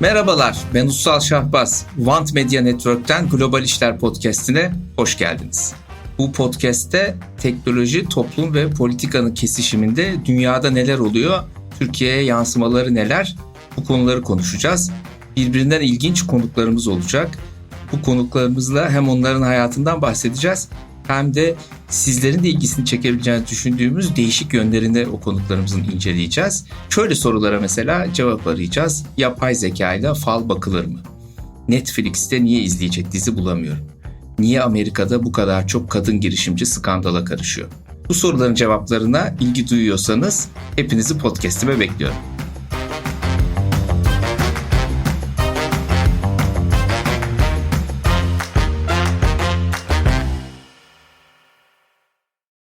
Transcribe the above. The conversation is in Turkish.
Merhabalar, ben Ussal Şahbaz. Want Media Network'ten Global İşler Podcast'ine hoş geldiniz. Bu podcast'te teknoloji, toplum ve politikanın kesişiminde dünyada neler oluyor, Türkiye'ye yansımaları neler, bu konuları konuşacağız. Birbirinden ilginç konuklarımız olacak. Bu konuklarımızla hem onların hayatından bahsedeceğiz hem de sizlerin de ilgisini çekebileceğini düşündüğümüz değişik yönlerini o konuklarımızın inceleyeceğiz. Şöyle sorulara mesela cevap arayacağız. Yapay zeka ile fal bakılır mı? Netflix'te niye izleyecek dizi bulamıyorum? Niye Amerika'da bu kadar çok kadın girişimci skandala karışıyor? Bu soruların cevaplarına ilgi duyuyorsanız hepinizi podcast'ime bekliyorum.